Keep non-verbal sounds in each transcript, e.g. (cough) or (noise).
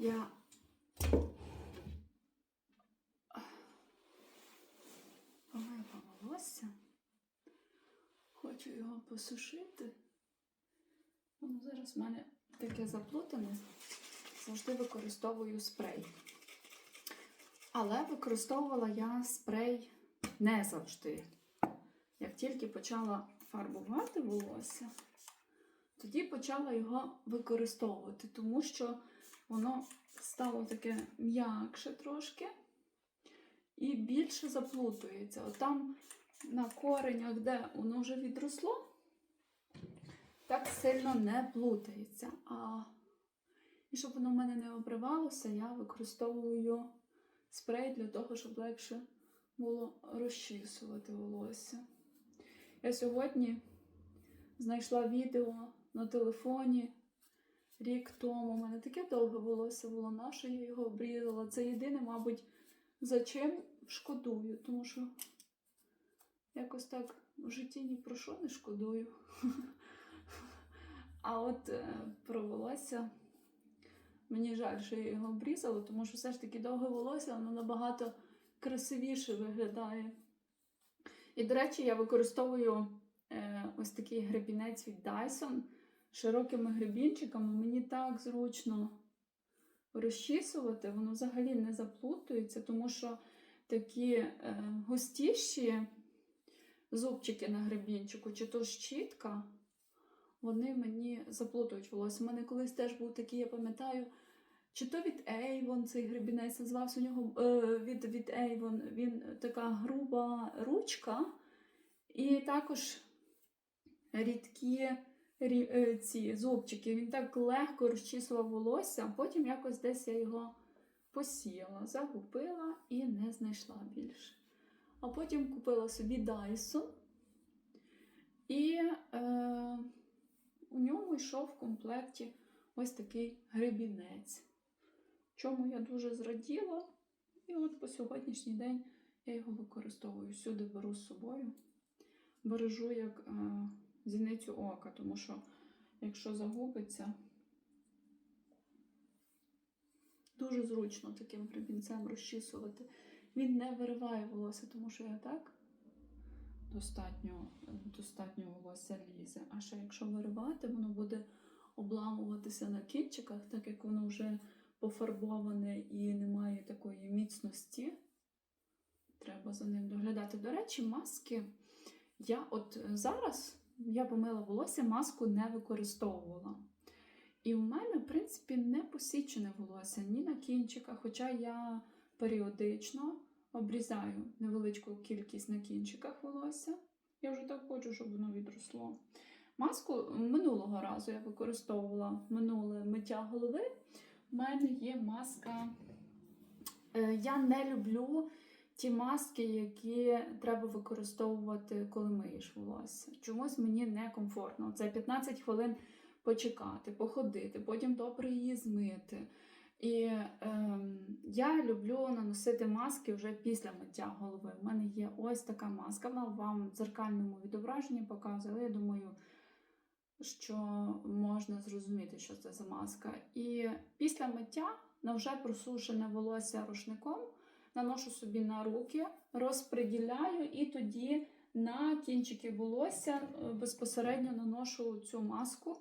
Я помила волосся. Хочу його посушити. Воно зараз в мене таке заплутане. Завжди використовую спрей. Але використовувала я спрей не завжди. Як тільки почала фарбувати волосся, тоді почала його використовувати, тому що воно стало таке м'якше трошки і більше заплутується. От там на коренях, де воно вже відросло, так сильно не плутається. А і щоб воно в мене не обривалося, я використовую спрей для того, щоб легше було розчісувати волосся. Я сьогодні знайшла відео на телефоні рік тому. У мене таке довге волосся було, наше я його обрізала. Це єдине, мабуть, за чим шкодую, тому що якось так в житті ні про що не шкодую. (laughs) А от е, про волосся мені жаль, що я його обрізала, тому що все ж таки довге волосся, воно набагато красивіше виглядає. І, до речі, я використовую е, ось такий гребінець від Dyson широкими гребінчиками. Мені так зручно розчісувати, воно взагалі не заплутується, тому що такі е, густіші зубчики на гребінчику, чи то щітка, вони мені заплутують волосся. У мене колись теж був такий, я пам'ятаю, чи то від Avon цей гребінець називався у нього е, від, від Avon. Він така груба ручка, і також рідкі рі, ці зубчики. Він так легко розчісував волосся, а потім якось десь я його посіяла, загубила і не знайшла більше. А потім купила собі Dyson. І е, у ньому йшов в комплекті ось такий гребінець. Чому я дуже зраділа. І от по сьогоднішній день я його використовую. Всюди беру з собою. Бережу як е, зіницю ока, тому що якщо загубиться, дуже зручно таким гребінцем розчісувати. Він не вириває волосся, тому що я так достатньо, достатньо волосся лізе. А ще якщо виривати, воно буде обламуватися на кінчиках, так як воно вже пофарбоване і немає такої міцності. Треба за ним доглядати. До речі, маски. Я от зараз я помила волосся, маску не використовувала. І в мене, в принципі, не посічене волосся ні на кінчиках, хоча я періодично обрізаю невеличку кількість на кінчиках волосся. Я вже так хочу, щоб воно відросло. Маску минулого разу я використовувала минуле миття голови. У мене є маска. Е, Я не люблю ті маски, які треба використовувати, коли миєш волосся. Чомусь мені некомфортно. Це 15 хвилин почекати, походити, потім добре її змити. І е, я люблю наносити маски вже після миття голови. У мене є ось така маска. Вона вам в дзеркальному відображенні показує, але я думаю, що можна зрозуміти, що це за маска. І після миття на вже просушене волосся рушником наношу собі на руки, розподіляю і тоді на кінчики волосся е, безпосередньо наношу цю маску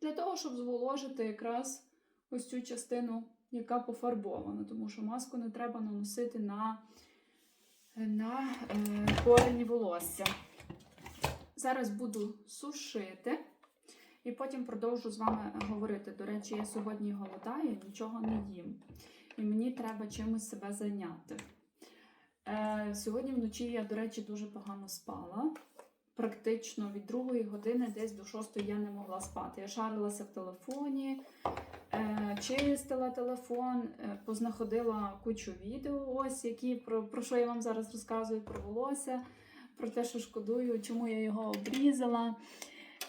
для того, щоб зволожити якраз ось цю частину, яка пофарбована, тому що маску не треба наносити на, на е, корені волосся. Зараз буду сушити. І потім продовжу з вами говорити. До речі, я сьогодні голодаю, нічого не їм. І мені треба чимось себе зайняти. Е, сьогодні вночі я, до речі, дуже погано спала. Практично від другої години десь до шостої я не могла спати. Я шарилася в телефоні, е, чистила телефон, е, познаходила кучу відео, ось які про, про що я вам зараз розказую про волосся, про те, що шкодую, чому я його обрізала.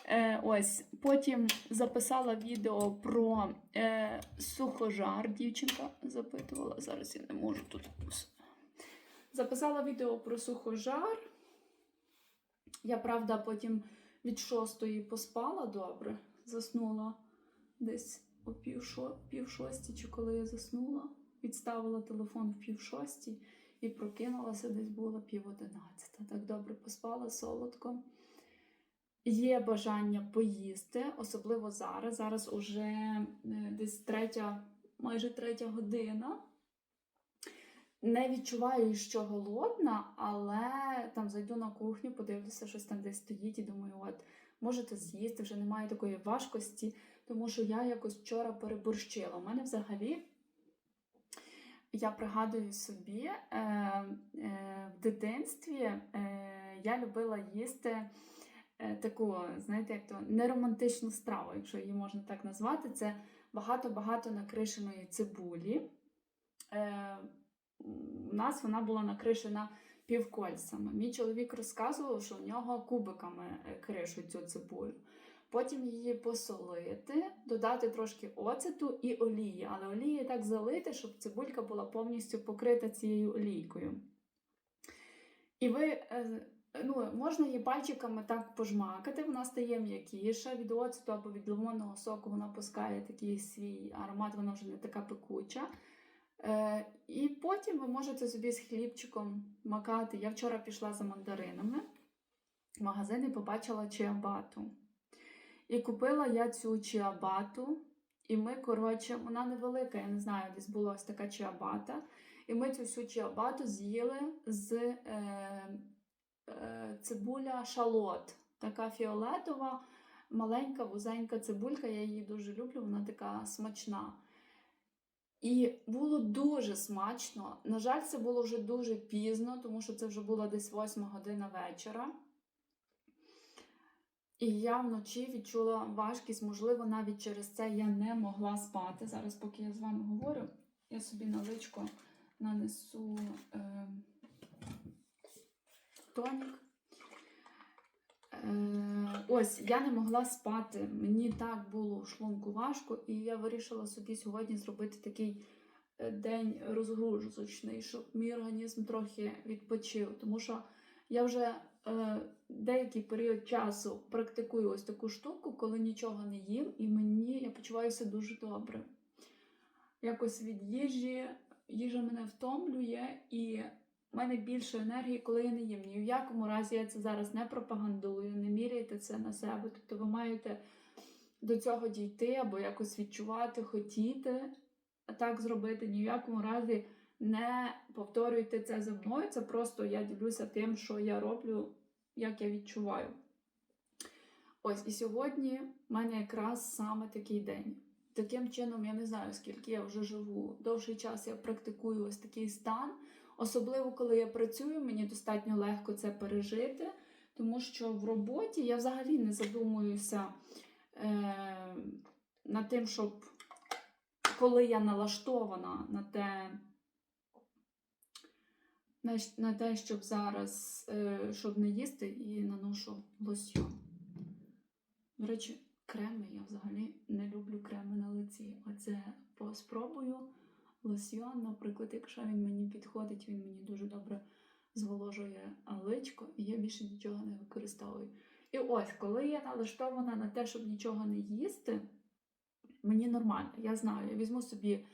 Е, ось, Потім записала відео про е, сухожар. Дівчинка запитувала. Зараз я не можу тут. Записала відео про сухожар. Я, правда, потім від шостої поспала добре, заснула десь о пів, шо, пів шості, чи коли я заснула, відставила телефон в пів шості і прокинулася десь було пів одинадцята. Так добре поспала солодко. Є бажання поїсти, особливо зараз. Зараз уже е, десь третя, майже третя година. Не відчуваю, що голодна, але там зайду на кухню, подивлюся, щось там десь стоїть, і думаю, от можете з'їсти, вже немає такої важкості, тому що я якось вчора переборщила. У мене взагалі, я пригадую собі, е, е, в дитинстві е, я любила їсти таку, знаєте, як то неромантичну страву, якщо її можна так назвати. Це багато-багато накришеної цибулі. Е, у нас вона була накришена півкольцями. Мій чоловік розказував, що в нього кубиками е, кришуть цю цибулю. Потім її посолити, додати трошки оцету і олії, але олії так залити, щоб цибулька була повністю покрита цією олійкою. І ви е, ну, можна її пальчиками так пожмакати, вона стає м'якіша від оцету або від лимонного соку, вона пускає такий свій аромат, вона вже не така пекуча. Е, і потім ви можете собі з хлібчиком макати. Я вчора пішла за мандаринами в магазин і побачила чиабату. І купила я цю чиабату, і ми, коротше, вона невелика, я не знаю, десь була ось така чиабата. І ми цю всю чиабату з'їли з е, е, цибуля шалот. Така фіолетова, маленька, вузенька цибулька. Я її дуже люблю, вона така смачна. І було дуже смачно. На жаль, це було вже дуже пізно, тому що це вже була десь 8 година вечора. І я вночі відчула важкість, можливо, навіть через це я не могла спати. Зараз, поки я з вами говорю, я собі на личко нанесу е, тонік. Е, ось, я не могла спати. Мені так було шлунку важко, і я вирішила собі сьогодні зробити такий е, день розгрузочний, щоб мій організм трохи відпочив. Тому що я вже е, деякий період часу практикую ось таку штуку, коли нічого не їм, і мені я почуваюся дуже добре. Якось від їжі, їжа мене втомлює, і в мене більше енергії, коли я не їм. Ні в якому разі я це зараз не пропагандую, не міряйте це на себе. Тобто ви маєте до цього дійти або якось відчувати, хотіти так зробити. Ні в якому разі не повторюйте це за мною. Це просто я ділюся тим, що я роблю, як я відчуваю. Ось, і сьогодні в мене якраз саме такий день. Таким чином, я не знаю, скільки я вже живу. Довший час я практикую ось такий стан. Особливо, коли я працюю, мені достатньо легко це пережити, тому що в роботі я взагалі не задумуюся е, над тим, щоб коли я налаштована на те, на, те, щоб зараз е, щоб не їсти, і наношу лосьйон. До речі, креми я взагалі не люблю креми на лиці. Оце спробую лосьйон, наприклад, якщо він мені підходить, він мені дуже добре зволожує личко, і я більше нічого не використовую. І ось, коли я налаштована на те, щоб нічого не їсти, мені нормально, я знаю, я візьму собі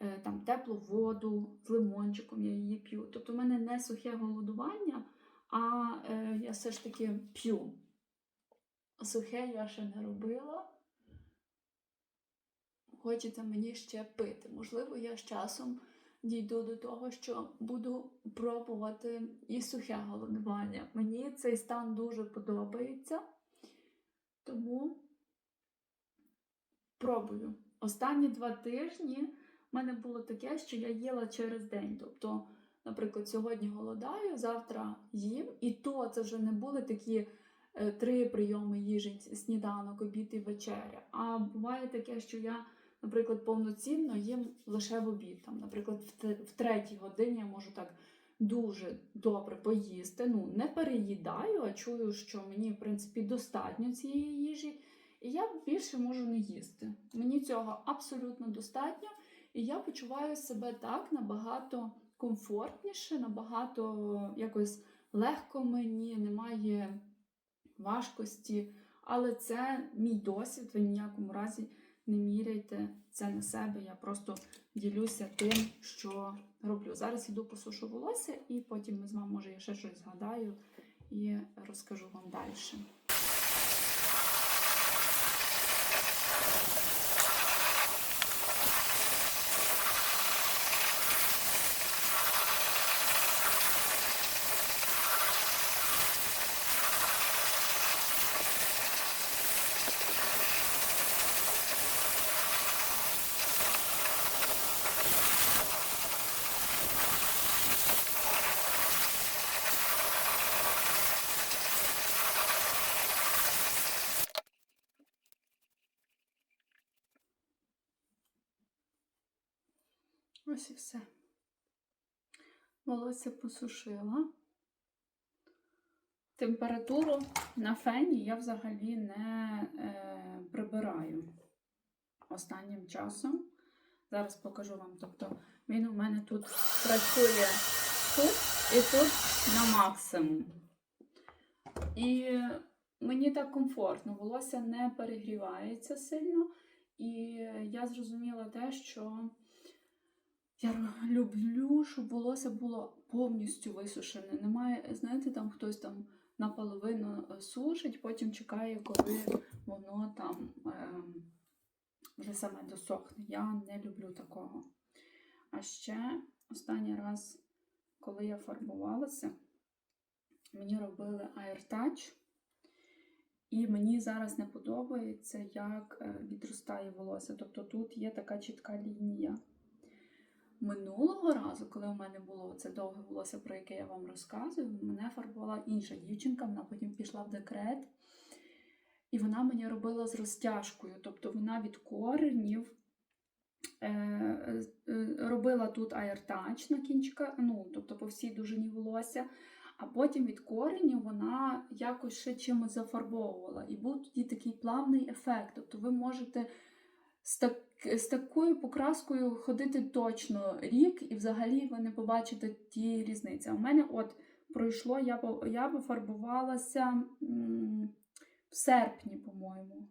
е, там теплу воду з лимончиком, я її п'ю. Тобто в мене не сухе голодування, а е, я все ж таки п'ю. Сухе я ще не робила хочеться мені ще пити. Можливо, я з часом дійду до того, що буду пробувати і сухе голодування. Мені цей стан дуже подобається, тому пробую. Останні два тижні в мене було таке, що я їла через день. Тобто, наприклад, сьогодні голодаю, завтра їм, і то це вже не були такі. е, Три прийоми їжі, сніданок, обід і вечеря. А буває таке, що я наприклад, повноцінно їм лише в обід. Там, Наприклад, в, третій годині я можу так дуже добре поїсти. Ну, не переїдаю, а чую, що мені, в принципі, достатньо цієї їжі, і я більше можу не їсти. Мені цього абсолютно достатньо, і я почуваю себе так набагато комфортніше, набагато якось легко мені, немає важкості. Але це мій досвід, ви ніякому разі не міряйте це на себе. Я просто ділюся тим, що роблю. Зараз іду посушу волосся, і потім ми з вами, може, я ще щось згадаю і розкажу вам далі. Ось і все. Волосся посушила. Температуру на фені я взагалі не е, прибираю останнім часом. Зараз покажу вам. Тобто він у мене тут працює тут і тут на максимум. І мені так комфортно, волосся не перегрівається сильно. І я зрозуміла те, що я люблю, щоб волосся було повністю висушене. Немає, знаєте, там хтось там наполовину е, сушить, потім чекає, коли воно там е, вже саме досохне. Я не люблю такого. А ще останній раз, коли я фарбувалася, мені робили AirTouch. І мені зараз не подобається, як е, відростає волосся. Тобто тут є така чітка лінія. Минулого разу, коли у мене було це довге волосся, про яке я вам розказую, мене фарбувала інша дівчинка, вона потім пішла в декрет. І вона мені робила з розтяжкою. Тобто вона від коренів е, е, робила тут аєртач на кінчика, ну, тобто по всій довжині волосся, а потім від коренів вона якось ще чимось зафарбовувала. І був тоді такий плавний ефект. Тобто ви можете з, так, з такою покраскою ходити точно рік, і взагалі ви не побачите ті різниці. У мене от пройшло, я я пофарбувалася в серпні, по-моєму.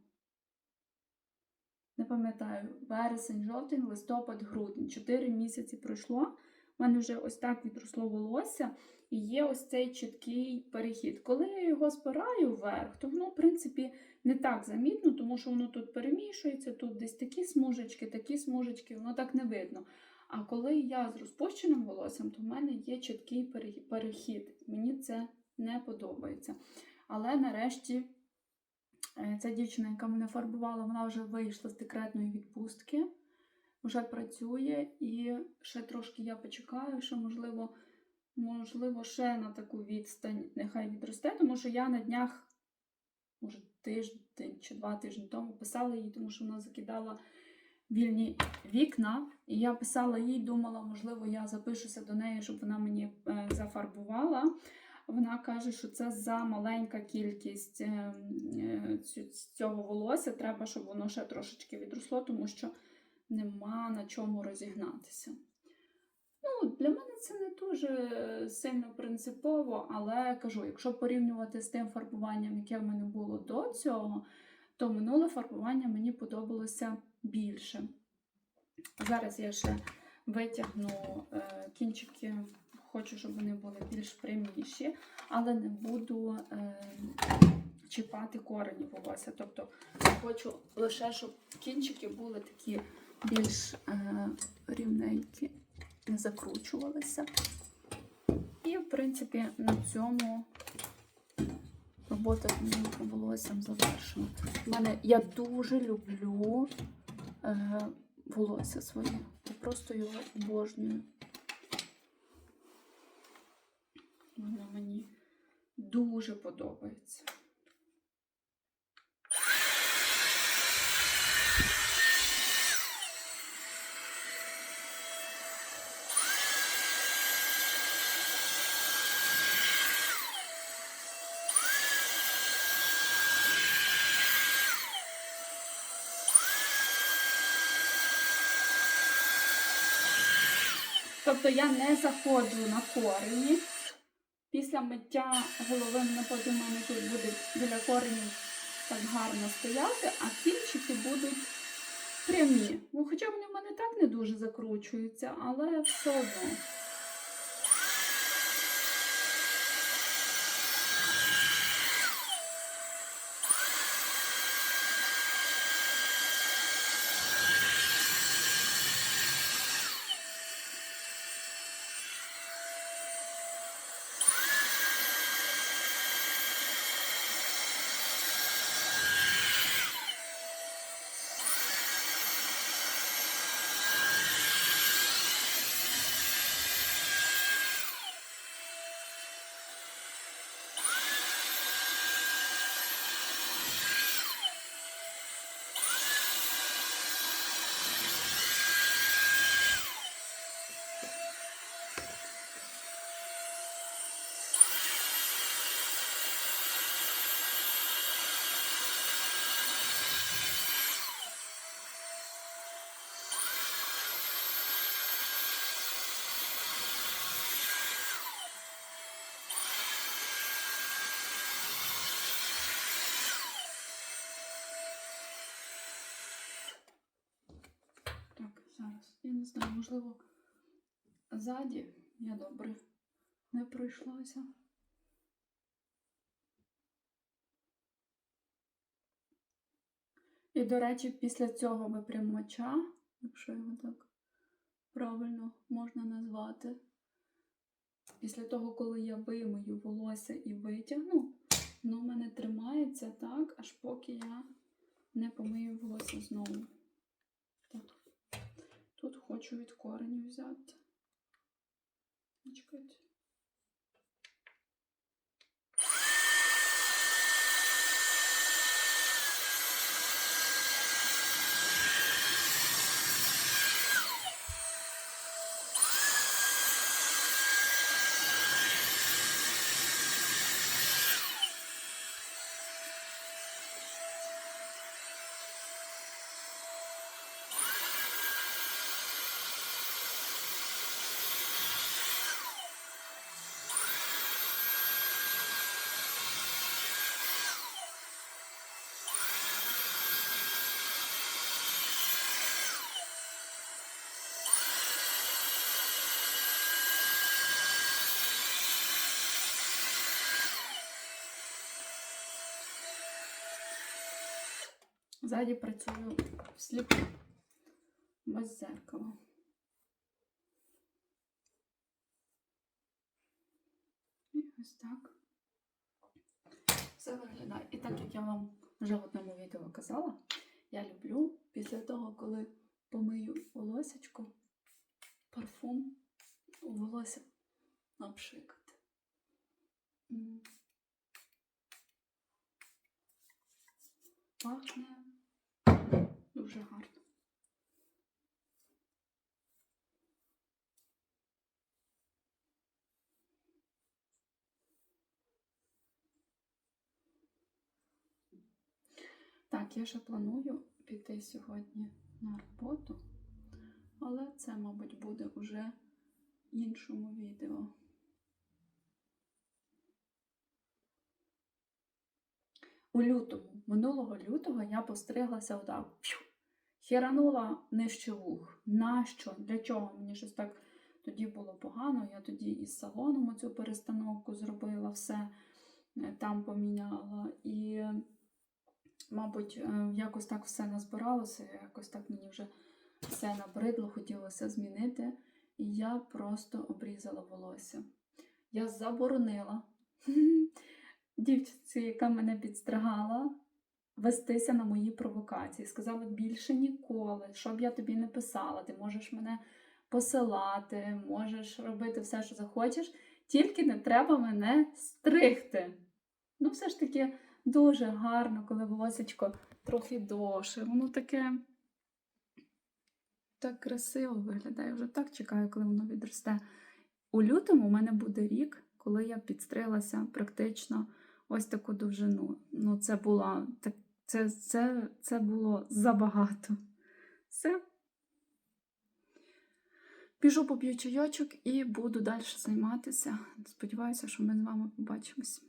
Не пам'ятаю, вересень, жовтень, листопад, грудень. Чотири місяці пройшло. У мене вже ось так відросло волосся, і є ось цей чіткий перехід. Коли я його збираю вверх, то воно, в принципі, не так замітно, тому що воно тут перемішується, тут десь такі смужечки, такі смужечки, воно так не видно. А коли я з розпущеним волоссям, то в мене є чіткий перехід. Мені це не подобається. Але нарешті е, ця дівчина, яка мене фарбувала, вона вже вийшла з декретної відпустки, вже працює, і ще трошки я почекаю, що можливо, можливо, ще на таку відстань нехай відросте, тому що я на днях може, тиждень чи два тижні тому писала їй, тому що вона закидала вільні вікна. І я писала їй, думала, можливо, я запишуся до неї, щоб вона мені е, зафарбувала. Вона каже, що це за маленька кількість е, е, цього волосся. Треба, щоб воно ще трошечки відросло, тому що нема на чому розігнатися. Ну, для мене це не дуже сильно принципово, але кажу, якщо порівнювати з тим фарбуванням, яке в мене було до цього, то минуле фарбування мені подобалося більше. Зараз я ще витягну е, кінчики, хочу, щоб вони були більш пряміші, але не буду е, чіпати корені волосся. Тобто хочу лише, щоб кінчики були такі більш е, рівненькі не закручувалися. І, в принципі, на цьому робота з моїм волоссям завершена. У мене я дуже люблю е, волосся своє. Я просто його обожнюю. Воно мені дуже подобається. Тобто я не заходжу на корені. Після миття голови потім у мене тут буде біля коренів так гарно стояти, а кінчики будуть прямі. Ну, хоча вони в мене так не дуже закручуються, але все одно. Так, зараз. Я не знаю, можливо, ззаді я добре не пройшлася. І, до речі, після цього випрямача, якщо його так правильно можна назвати, після того, коли я вимию волосся і витягну, воно в мене тримається так, аж поки я не помию волосся знову. Хочу від кореню взяти. Чекайте. Ззаді працюю всліпу, без зеркала. І ось так. Все виглядає. І так як я вам вже в одному відео казала, я люблю після того, коли помию волосечко, парфум у волосся обшикати. Пахне дуже гарно. Так, я ще планую піти сьогодні на роботу, але це, мабуть, буде уже іншому відео. У лютому, минулого лютого я постриглася отак. П'ю, Херанула нижче вух. Нащо? Для чого? Мені щось так тоді було погано. Я тоді із салоном оцю перестановку зробила, все е, там поміняла. І, мабуть, е, якось так все назбиралося, якось так мені вже все набридло, хотілося змінити. І я просто обрізала волосся. Я заборонила (laughs) дівчинці, яка мене підстригала, вестися на мої провокації. Сказала більше ніколи, що б я тобі не писала, ти можеш мене посилати, можеш робити все, що захочеш, тільки не треба мене стригти. Ну, все ж таки дуже гарно, коли волосечко трохи довше. Воно таке так красиво виглядає. Вже так чекаю, коли воно відросте. У лютому у мене буде рік, коли я підстриглася практично ось таку довжину. Ну, це було, так, це, це, це було забагато. Все. Біжу поп'ю чайочок і буду далі займатися. Сподіваюся, що ми з вами побачимось.